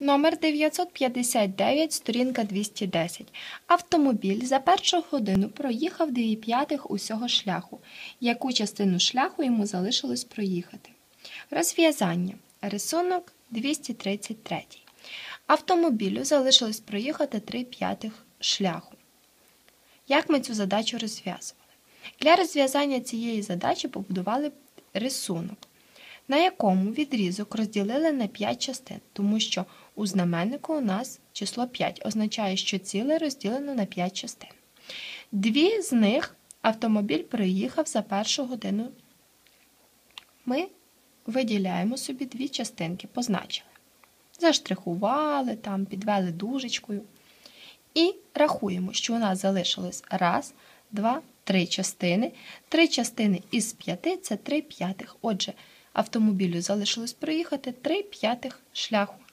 Номер 959, сторінка 210. Автомобіль за першу годину проїхав 2 п'ятих усього шляху. Яку частину шляху йому залишилось проїхати? Розв'язання. Рисунок 233. Автомобілю залишилось проїхати 3 п'ятих шляху. Як ми цю задачу розв'язували? Для розв'язання цієї задачі побудували рисунок, на якому відрізок розділили на 5 частин, тому що у знаменнику у нас число 5 означає, що ціле розділено на 5 частин. Дві з них автомобіль проїхав за першу годину. Ми виділяємо собі дві частинки, позначили. Заштрихували, там, підвели дужечкою. І рахуємо, що у нас залишилось раз, два, три частини. Три частини із п'яти це три п'ятих. Отже, автомобілю залишилось проїхати три п'ятих шляху.